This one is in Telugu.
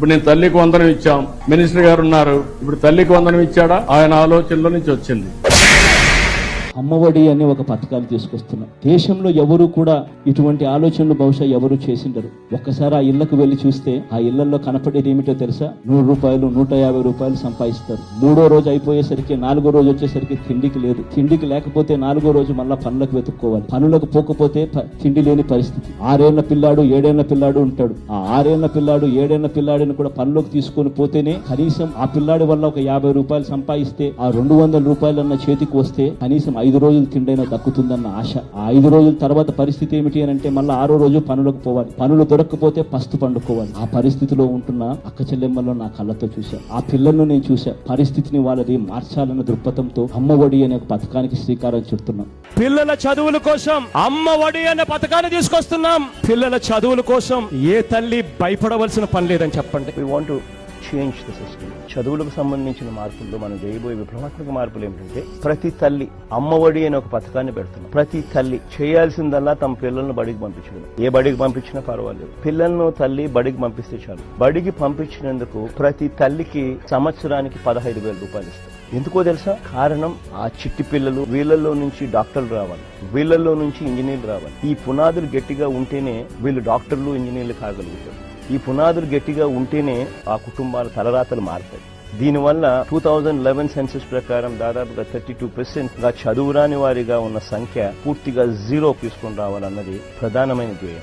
ఇప్పుడు నేను తల్లికి వందనం ఇచ్చాం. మినిస్టర్ గారు ఉన్నారు. ఇప్పుడు తల్లికి వందనం ఇచ్చాడా? ఆయన ఆలోచనలో నుంచి వచ్చింది. అమ్మఒడి అనే ఒక పథకాలు తీసుకొస్తున్నాం. దేశంలో ఎవరు కూడా ఇటువంటి ఆలోచనలు బహుశా ఎవరు చేసిండరు. ఒక్కసారి ఆ ఇళ్ళకు వెళ్ళి చూస్తే ఆ ఇళ్ళలో కనపడేది ఏమిటో తెలుసా? నూరు రూపాయలు నూట యాభై రూపాయలు సంపాదిస్తారు. మూడో రోజు అయిపోయేసరికి నాలుగో రోజు వచ్చేసరికి తిండికి లేదు. తిండికి లేకపోతే నాలుగో రోజు మళ్ళా పనులకు వెతుక్కోవాలి. పనులకు పోకపోతే ప- తిండి లేని పరిస్థితి. ఆరేళ్ళ పిల్లాడు ఏడేళ్ళ పిల్లాడు ఉంటాడు. ఆ ఆరేళ్ళ పిల్లాడు ఏడేళ్ళ పిల్లాడిని కూడా పనులకు తీసుకొని పోతేనే కనీసం ఆ పిల్లాడి వల్ల ఒక యాభై రూపాయలు సంపాదిస్తే ఆ రెండు వందల రూపాయలన్న చేతికి వస్తే కనీసం ఐదు రోజులు తిండైనా దక్కుతుందన్న ఆశ. ఆ ఐదు రోజుల తర్వాత పరిస్థితి ఏమిటి అని అంటే మళ్ళీ ఆరో రోజు పనులకు పోవాలి. పనులు దొరకకపోతే పస్తు పండుకోవాలి. ఆ పరిస్థితిలో ఉంటున్న అక్క చెల్లెమ్మలో నా కళ్ళతో చూశా. ఆ పిల్లలను నేను చూశా. పరిస్థితిని వాళ్ళది మార్చాలన్న దృక్పథంతో అమ్మఒడి అనే ఒక పథకానికి శ్రీకారం చుడుతున్నాం. పిల్లల చదువుల కోసం అమ్మ ఒడి అనే పథకాన్ని తీసుకొస్తున్నాం. పిల్లల చదువుల కోసం ఏ తల్లి భయపడవలసిన పని లేదని చెప్పండి. We want change the system చదువులకు సంబంధించిన మార్పుల్లో మనం చేయబోయే విప్లవాత్మక మార్పులు ఏమిటంటే ప్రతి తల్లి అమ్మఒడి అనే ఒక పథకాన్ని పెడుతున్నాం ప్రతి తల్లి చేయాల్సిందల్లా తమ పిల్లలను బడికి పంపించడం ఏ బడికి పంపించినా పర్వాలేదు. పిల్లలను తల్లి బడికి పంపిస్తే చాలు. బడికి పంపించినందుకు ప్రతి తల్లికి సంవత్సరానికి పదహైదు వేల రూపాయలు ఇస్తారు. ఎందుకో తెలుసా? కారణం ఆ చిట్టి పిల్లలు వీళ్ళల్లో నుంచి డాక్టర్లు రావాలి. వీళ్ళల్లో నుంచి ఇంజనీర్లు రావాలి. ఈ పునాదులు గట్టిగా ఉంటేనే వీళ్ళు డాక్టర్లు ఇంజనీర్లు కాగలుగుతారు. ఈ పునాదులు గట్టిగా ఉంటేనే ఆ కుటుంబాల తలరాతలు మారుతాయి. దీనివల్ల టూ థౌజండ్ లెవెన్ సెన్సెస్ ప్రకారం దాదాపుగా థర్టీ టూ పర్సెంట్గా చదువురాని వారిగా ఉన్న సంఖ్య పూర్తిగా జీరో తీసుకుని రావాలన్నది ప్రధానమైన ధ్యేయం.